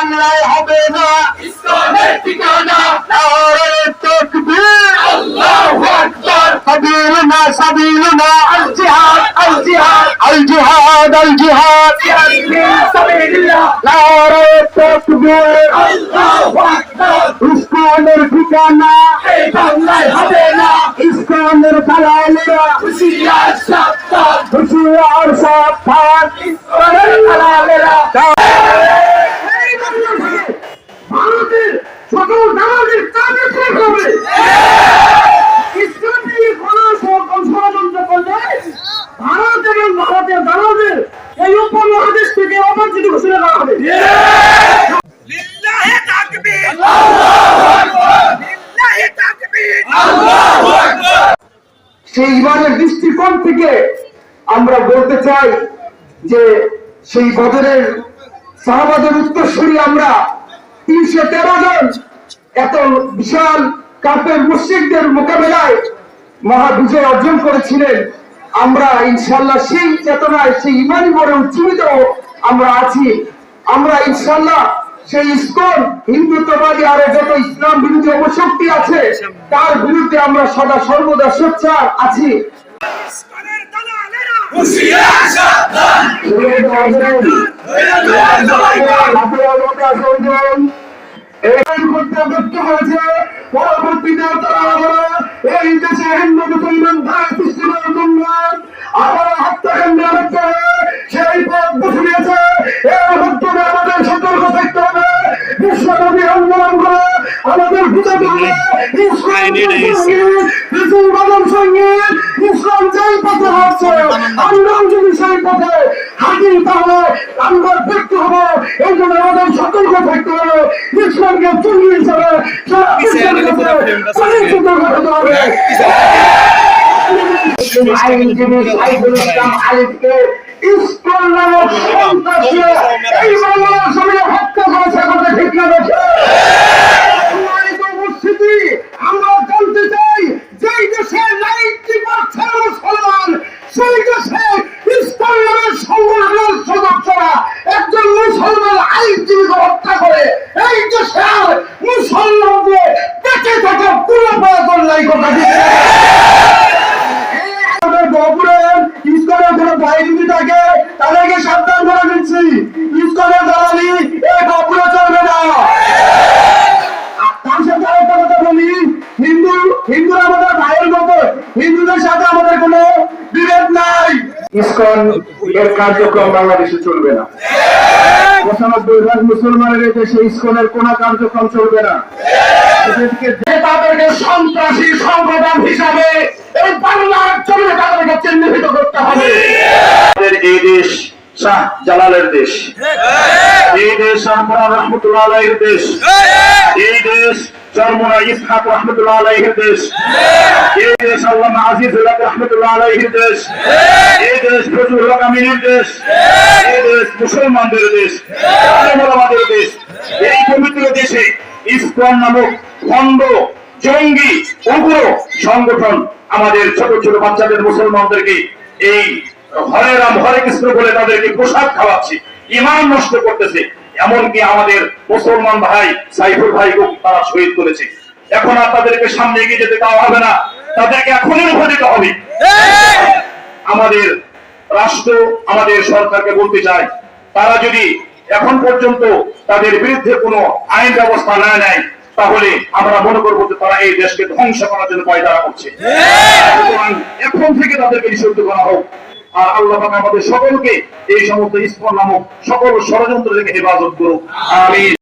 বাংলায় হবে না। ইসলামের ঠিকানা। তাকবীর। আল্লাহু আকবার। সাবিলুনা সাবিলুনা আল জিহাদ আল জিহাদ। আল জিহাদ আল জিহাদ। সাবিলুল্লাহ? নারে তাকবীর। আল্লাহু আকবার। ইসলামের ঠিকানা। এই বাংলায় হবে না। ইসলামের দালালেরা হুশিয়ার সাবধান। হুশিয়ার সাবধান। ইসলামের দালালেরা সেই ইমানের দৃষ্টিকোণ থেকে আমরা বলতে চাই যে সেই বদরের সাহাবাদের উত্তরসূরি আমরা তিনশো তেরো জন এত বিশাল কাপের মুশ্রিকদের মোকাবেলায় মহা বিজয় অর্জন করেছিলেন। আমরা ইনশাল্লাহ সেই চেতনায়, সেই ইমানি বড় উজ্জীবিত আমরা আছি। আমরা ইনশাল্লাহ সেই ইসকন হিন্দুত্ববাদী আরও যত ইসলাম বিরোধী অপশক্তি আছে তার বিরুদ্ধে আমরা সদা সর্বদা সোচ্চার আছি। পরবর্তীতে তারা এই দেশে হিন্দু মুসলমান ভাই আমাদের বুঝাতে হবে ইসলাম যেই পথে হচ্ছে আমরাও যদি সেই পথে হাঁটি তাহলে আমরা দেখতে হবে এই জন্য আমাদের সতর্ক থাকতে হবে ইসলামকে চুরি হিসাবে সারা বিশ্বের কাছে পরিচিত করতে হবে। আইনজীবী সাইফুল ইসলাম আলিফকে ইসকন নামক সন্ত্রাসী এই বাংলার সঙ্গে হত্যা করেছে কথা ঠিক না। মুসলমান আইনজীবীকে হত্যা করে, এই দেশে আর মুসলমানদের বেঁচে থাকার কোনো প্রয়োজন নাই কথা হিন্দুরা আমাদের ভাইয়ের মতো, হিন্দুদের সাথে আমাদের কোনো নাই। কার্যক্রম বাংলাদেশে চলবে না। পঁচানব্বই ভাগ মুসলমানের দেশে ইসকনের কোন কার্যক্রম চলবে না। তাদেরকে সন্ত্রাসী সংগঠন হিসাবে এই বাংলার জন্য তাদেরকে চিহ্নিত করতে হবে। এই দেশ শাহ জালালের দেশ। এই দেশ শাহপুরা রহমতুল্লাহ দেশ। এই দেশ চরমনা ইসহাক রহমতুল্লাহ আলাইহির দেশ। এই দেশ আল্লামা আজিজুল্লাহ রহমতুল্লাহ আলাইহির দেশ। এই দেশ ফজলুল হক আমিনের দেশ। এই দেশ মুসলমানদের দেশ। আমাদের দেশ। এই পবিত্র দেশে ইসকন নামক খন্ড জঙ্গি উগ্র সংগঠন আমাদের ছোট ছোট বাচ্চাদের মুসলমানদেরকে এই হরে রাম হরে কৃষ্ণ বলে তাদেরকে প্রসাদ খাওয়াচ্ছে। ইমান নষ্ট করতেছে। এমনকি আমাদের মুসলমান ভাই সাইফুল ভাইকেও তারা শহীদ করেছে। এখন আর তাদেরকে সামনে এগিয়ে যেতে দেওয়া হবে না। তাদেরকে এখনই উঠে দিতে হবে। আমাদের রাষ্ট্র আমাদের সরকারকে বলতে চাই তারা যদি এখন পর্যন্ত তাদের বিরুদ্ধে কোনো আইন ব্যবস্থা না নেয়, তাহলে আমরা মনে করব যে তারা এই দেশকে ধ্বংস করার জন্য পয়দারা করছে। এখন থেকে তাদেরকে নিষিদ্ধ করা হোক। আর আল্লাহ আমাদের সকলকে এই সমস্ত ইসলাম নামক সকল ষড়যন্ত্র থেকে হেফাজত করুক। আমি